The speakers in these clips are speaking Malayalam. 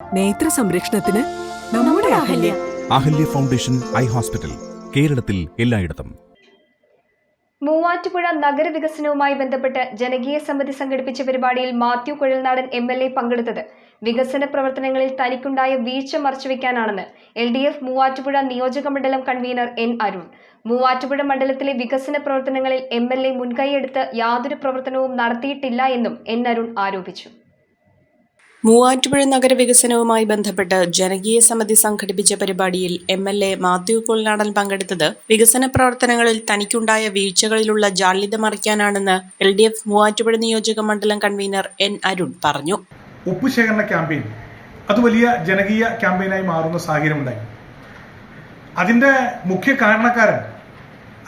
നേത്ര സംരക്ഷണത്തിന് നമ്മുടെ Ahalia. Ahalia foundation eye hospital കേരളത്തിൽ എല്ലായിടത്തും. മൂവാറ്റുപുഴ നഗരവികസനവുമായി ബന്ധപ്പെട്ട് ജനകീയ സമിതി സംഘടിപ്പിച്ച പരിപാടിയിൽ Mathew Kuzhalnadan M L A പങ്കെടുത്തത്. വികസന പ്രവർത്തനങ്ങളിൽ തനിക്കുണ്ടായ വീഴ്ച മറച്ചുവെക്കാനാണെന്ന് എൽ ഡി എഫ് മൂവാറ്റുപുഴ നിയോജക മണ്ഡലം കൺവീനർ എൻ അരുൺ. മൂവാറ്റുപുഴ മണ്ഡലത്തിലെ വികസന പ്രവർത്തനങ്ങളിൽ എം എൽ എ മുൻകൈയെടുത്ത് യാതൊരു പ്രവർത്തനവും നടത്തിയിട്ടില്ല എന്നും എൻ അരുൺ ആരോപിച്ചു. മൂവാറ്റുപുഴ നഗരവികസനവുമായി ബന്ധപ്പെട്ട് ജനകീയ സമിതി സംഘടിപ്പിച്ച പരിപാടിയിൽ M L A Mathew Kuzhalnadan പങ്കെടുത്തത് വികസന പ്രവർത്തനങ്ങളിൽ തനിക്കുണ്ടായ വീഴ്ചകളിലുള്ള ജാള്യത മറിക്കാനാണെന്ന് എൽ ഡി എഫ് മൂവാറ്റുപുഴ നിയോജക മണ്ഡലം കൺവീനർ എൻ അരുൺ പറഞ്ഞു. ഒപ്പുശേഖരണ ക്യാമ്പയിൻ അത് വലിയ ജനകീയ ക്യാമ്പയിനായി മാറുന്ന സാഹചര്യമുണ്ടായി. അതിന്റെ മുഖ്യ കാരണക്കാരൻ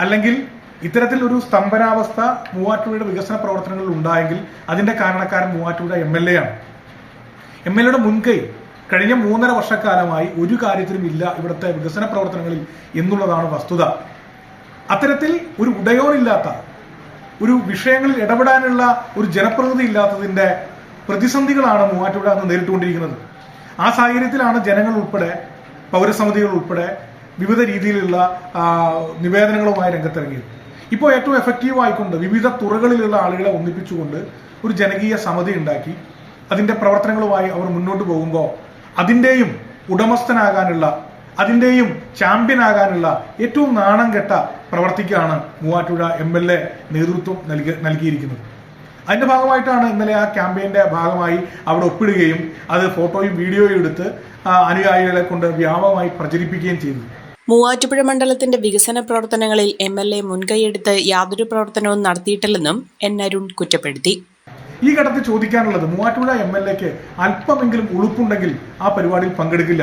അല്ലെങ്കിൽ ഇത്തരത്തിൽ ഒരു സ്തംഭനാവസ്ഥ മൂവാറ്റുപുഴയുടെ വികസന പ്രവർത്തനങ്ങളിൽ ഉണ്ടായെങ്കിൽ അതിന്റെ കാരണക്കാരൻ മൂവാറ്റുപുഴ എം എൽ എ ആണ്. എം എൽ എയുടെ മുൻകൈ കഴിഞ്ഞ മൂന്നര വർഷക്കാലമായി ഒരു കാര്യത്തിലും ഇല്ല ഇവിടുത്തെ വികസന പ്രവർത്തനങ്ങളിൽ എന്നുള്ളതാണ് വസ്തുത. അത്തരത്തിൽ ഒരു ഉടയോനില്ലാത്ത ഒരു വിഷയങ്ങളിൽ ഇടപെടാനുള്ള ഒരു ജനപ്രതിനിധി ഇല്ലാത്തതിന്റെ പ്രതിസന്ധികളാണ് മൂവാറ്റുപുഴ അന്ന് നേരിട്ടുകൊണ്ടിരിക്കുന്നത്. ആ സാഹചര്യത്തിലാണ് ജനങ്ങൾ ഉൾപ്പെടെ പൗരസമിതികൾ ഉൾപ്പെടെ വിവിധ രീതിയിലുള്ള നിവേദനങ്ങളുമായി രംഗത്തിറങ്ങിയത്. ഇപ്പോൾ ഏറ്റവും എഫക്റ്റീവ് ആയിക്കൊണ്ട് വിവിധ തുറകളിലുള്ള ആളുകളെ ഒന്നിപ്പിച്ചുകൊണ്ട് ഒരു ജനകീയ സമിതി ഉണ്ടാക്കി. അതിന്റെ പ്രവർത്തനങ്ങളുമായി അവർ മുന്നോട്ട് പോകുമ്പോൾ അതിന്റെയും ഉടമസ്ഥനാകാനുള്ള അതിന്റെയും ചാമ്പ്യൻ ആകാനുള്ള ഏറ്റവും നാണം കെട്ട പ്രവർത്തിക്കാണ് മൂവാറ്റുപുഴ എം എൽ എ നേതൃത്വം നൽകി നൽകിയിരിക്കുന്നത്. അതിന്റെ ഭാഗമായിട്ടാണ് ഇന്നലെ ആ ക്യാമ്പയിന്റെ ഭാഗമായി അവിടെ ഒപ്പിടുകയും അത് ഫോട്ടോയും വീഡിയോയും എടുത്ത് അനുയായികളെ കൊണ്ട് വ്യാപകമായി പ്രചരിപ്പിക്കുകയും ചെയ്തു. മൂവാറ്റുപുഴ മണ്ഡലത്തിന്റെ വികസന പ്രവർത്തനങ്ങളിൽ എം എൽ എ മുൻകൈയെടുത്ത് യാതൊരു പ്രവർത്തനവും നടത്തിയിട്ടില്ലെന്നും എൻ അരുൺ കുറ്റപ്പെടുത്തി. ഈ ഘട്ടത്തിൽ ചോദിക്കാനുള്ളത് മൂവാറ്റുപുഴ എം എൽ എക്ക് അല്പമെങ്കിലും ഉളുപ്പുണ്ടെങ്കിൽ ആ പരിപാടിയിൽ പങ്കെടുക്കില്ല.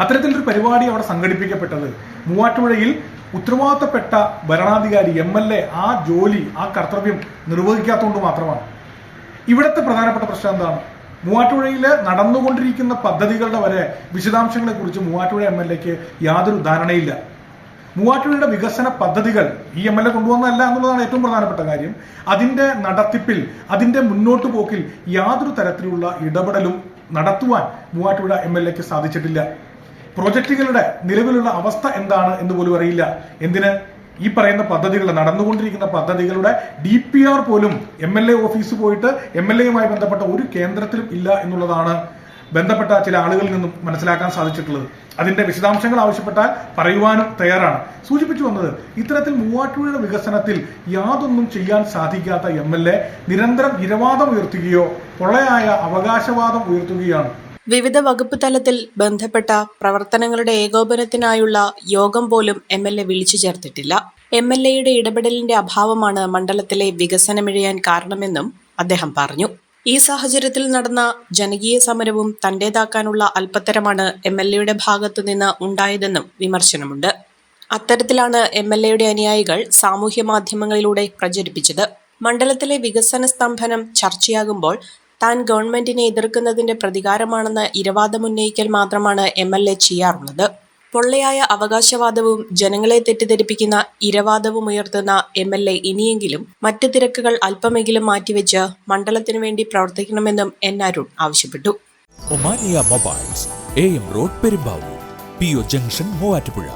അത്തരത്തിലൊരു പരിപാടി അവിടെ സംഘടിപ്പിക്കപ്പെട്ടത് മൂവാറ്റുപുഴയിൽ ഉത്തരവാദിത്തപ്പെട്ട ഭരണാധികാരി എം എൽ എ ആ ജോലി ആ കർത്തവ്യം നിർവഹിക്കാത്തതുകൊണ്ട് മാത്രമാണ്. ഇവിടുത്തെ പ്രധാനപ്പെട്ട പ്രശ്നം എന്താണ്? മൂവാറ്റുപുഴയിൽ നടന്നുകൊണ്ടിരിക്കുന്ന പദ്ധതികളുടെ വരെ വിശദാംശങ്ങളെ കുറിച്ച് മൂവാറ്റുപുഴ എം എൽ എക്ക് യാതൊരു ധാരണയില്ല. മൂവാറ്റുപുഴയുടെ വികസന പദ്ധതികൾ ഈ എം എൽ എ കൊണ്ടുവന്നതല്ല എന്നുള്ളതാണ് ഏറ്റവും പ്രധാനപ്പെട്ട കാര്യം. അതിന്റെ നടത്തിപ്പിൽ അതിന്റെ മുന്നോട്ട് പോക്കിൽ യാതൊരു തരത്തിലുള്ള ഇടപെടലും നടത്തുവാൻ മൂവാറ്റുപുഴ എം എൽ എക്ക് സാധിച്ചിട്ടില്ല. പ്രോജക്റ്റുകളുടെ നിലവിലുള്ള അവസ്ഥ എന്താണ് എന്ന് പോലും അറിയില്ല. എന്തിന്? ഈ പറയുന്ന പദ്ധതികൾ നടന്നുകൊണ്ടിരിക്കുന്ന പദ്ധതികളുടെ ഡി പി ആർ പോലും എം എൽ എ ഓഫീസ് പോയിട്ട് എം എൽ എയുമായി ബന്ധപ്പെട്ട ഒരു കേന്ദ്രത്തിലും ഇല്ല എന്നുള്ളതാണ് ബന്ധപ്പെട്ട ചില ആളുകളിൽ നിന്നും മനസ്സിലാക്കാൻ സാധിച്ചിട്ടുള്ളത്. അതിന്റെ വിശദാംശങ്ങൾ ആവശ്യപ്പെട്ടാൽ പറയുവാനും തയ്യാറാണ്. സൂചിപ്പിച്ചു വന്നത് ഇത്തരത്തിൽ മൂവാറ്റുപുഴയുടെ വികസനത്തിൽ യാതൊന്നും ചെയ്യാൻ സാധിക്കാത്ത എം എൽ എ നിരന്തരം ഇരവാദം ഉയർത്തുകയോ പൊള്ളയായ അവകാശവാദം ഉയർത്തുകയാണ്. വിവിധ വകുപ്പ് തലത്തിൽ ബന്ധപ്പെട്ട പ്രവർത്തനങ്ങളുടെ ഏകോപനത്തിനായുള്ള യോഗം പോലും എം എൽ എ വിളിച്ചു ചേർത്തിട്ടില്ല. എം എൽ എയുടെ ഇടപെടലിന്റെ അഭാവമാണ് മണ്ഡലത്തിലെ വികസനമിഴയാൻ കാരണമെന്നും അദ്ദേഹം പറഞ്ഞു. ഈ സാഹചര്യത്തിൽ നടന്ന ജനകീയ സമരവും തന്റേതാക്കാനുള്ള അല്പത്തരമാണ് എം എൽ എയുടെ ഭാഗത്തു നിന്ന് ഉണ്ടായതെന്നും വിമർശനമുണ്ട്. അത്തരത്തിലാണ് എം എൽ എയുടെ അനുയായികൾ സാമൂഹ്യ മാധ്യമങ്ങളിലൂടെ പ്രചരിപ്പിച്ചത്. മണ്ഡലത്തിലെ വികസന സ്തംഭനം ചർച്ചയാകുമ്പോൾ താൻ ഗവൺമെന്റിനെ എതിർക്കുന്നതിന്റെ പ്രതികാരമാണെന്ന് ഇരവാദമുന്നയിക്കൽ മാത്രമാണ് എം എൽ എ ചെയ്യാറുള്ളത്. പൊള്ളയായ അവകാശവാദവും ജനങ്ങളെ തെറ്റിദ്ധരിപ്പിക്കുന്ന ഇരവാദവും ഉയർത്തുന്ന എം എൽ എ ഇനിയെങ്കിലും മറ്റ് തിരക്കുകൾ അല്പമെങ്കിലും മാറ്റിവെച്ച് മണ്ഡലത്തിനു വേണ്ടി പ്രവർത്തിക്കണമെന്നും എൻ അരുൺ ആവശ്യപ്പെട്ടു. Mobiles A M road Perumbavoor P O junction Muvattupuzha.